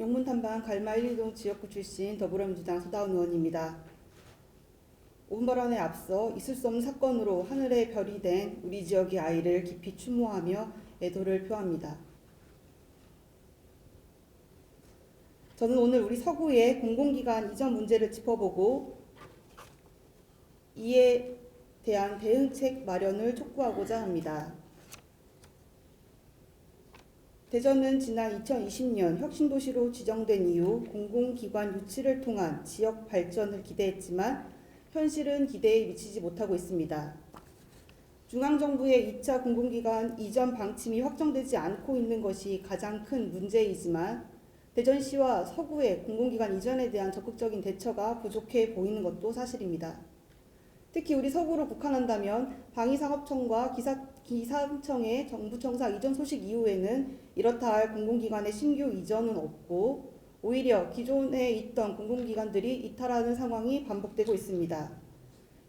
영문 탐방 갈마 1, 2동 지역구 출신 더불어민주당 소다운 의원입니다. 5분 발언에 앞서 있을 수 없는 사건으로 하늘의 별이 된 우리 지역의 아이를 깊이 추모하며 애도를 표합니다. 저는 오늘 우리 서구의 공공기관 이전 문제를 짚어보고 이에 대한 대응책 마련을 촉구하고자 합니다. 대전은 지난 2020년 혁신도시로 지정된 이후 공공기관 유치를 통한 지역 발전을 기대했지만 현실은 기대에 미치지 못하고 있습니다. 중앙정부의 2차 공공기관 이전 방침이 확정되지 않고 있는 것이 가장 큰 문제이지만 대전시와 서구의 공공기관 이전에 대한 적극적인 대처가 부족해 보이는 것도 사실입니다. 특히 우리 서구로 국한한다면 방위산업청과 기사, 기상청의 정부 청사 이전 소식 이후에는 이렇다 할 공공기관의 신규 이전은 없고 오히려 기존에 있던 공공기관들이 이탈하는 상황이 반복되고 있습니다.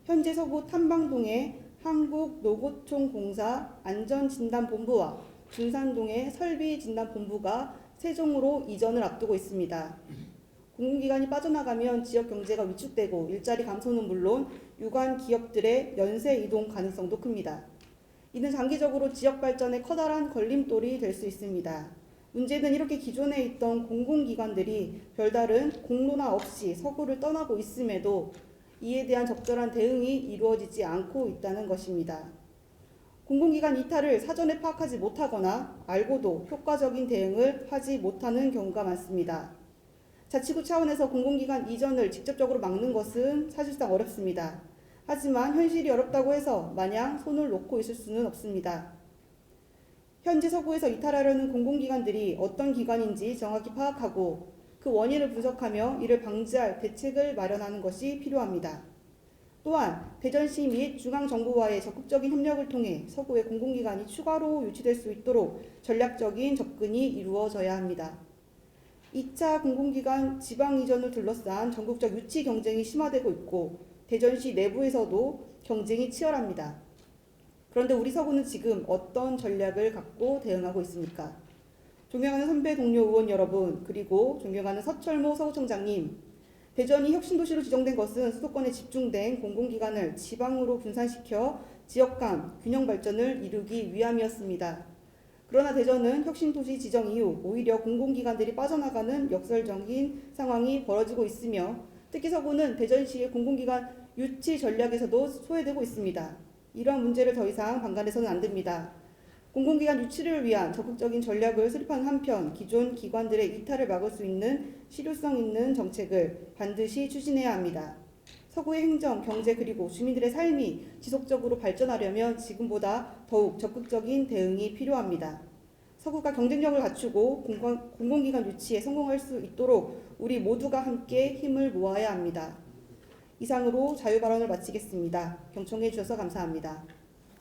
현재 서구 탐방동의 한국노고총공사 안전진단본부와 중산동의 설비진단본부가 세종으로 이전을 앞두고 있습니다. 공공기관이 빠져나가면 지역 경제가 위축되고 일자리 감소는 물론 유관 기업들의 연쇄 이동 가능성도 큽니다. 이는 장기적으로 지역 발전에 커다란 걸림돌이 될 수 있습니다. 문제는 이렇게 기존에 있던 공공기관들이 별다른 공로나 없이 서구를 떠나고 있음에도 이에 대한 적절한 대응이 이루어지지 않고 있다는 것입니다. 공공기관 이탈을 사전에 파악하지 못하거나 알고도 효과적인 대응을 하지 못하는 경우가 많습니다. 자치구 차원에서 공공기관 이전을 직접적으로 막는 것은 사실상 어렵습니다. 하지만 현실이 어렵다고 해서 마냥 손을 놓고 있을 수는 없습니다. 현재 서구에서 이탈하려는 공공기관들이 어떤 기관인지 정확히 파악하고 그 원인을 분석하며 이를 방지할 대책을 마련하는 것이 필요합니다. 또한 대전시 및 중앙정부와의 적극적인 협력을 통해 서구의 공공기관이 추가로 유치될 수 있도록 전략적인 접근이 이루어져야 합니다. 2차 공공기관 지방 이전을 둘러싼 전국적 유치 경쟁이 심화되고 있고 대전시 내부에서도 경쟁이 치열합니다. 그런데 우리 서구는 지금 어떤 전략을 갖고 대응하고 있습니까? 존경하는 선배 동료 의원 여러분, 그리고 존경하는 서철모 서구청장님, 대전이 혁신도시로 지정된 것은 수도권에 집중된 공공기관을 지방으로 분산시켜 지역 간 균형 발전을 이루기 위함이었습니다. 그러나 대전은 혁신도시 지정 이후 오히려 공공기관들이 빠져나가는 역설적인 상황이 벌어지고 있으며 특히 서구는 대전시의 공공기관 유치 전략에서도 소외되고 있습니다. 이러한 문제를 더 이상 방관해서는 안 됩니다. 공공기관 유치를 위한 적극적인 전략을 수립하는 한편 기존 기관들의 이탈을 막을 수 있는 실효성 있는 정책을 반드시 추진해야 합니다. 서구의 행정, 경제 그리고 주민들의 삶이 지속적으로 발전하려면 지금보다 더욱 적극적인 대응이 필요합니다. 서구가 경쟁력을 갖추고 공공, 공공기관 유치에 성공할 수 있도록 우리 모두가 함께 힘을 모아야 합니다. 이상으로 자유발언을 마치겠습니다. 경청해 주셔서 감사합니다.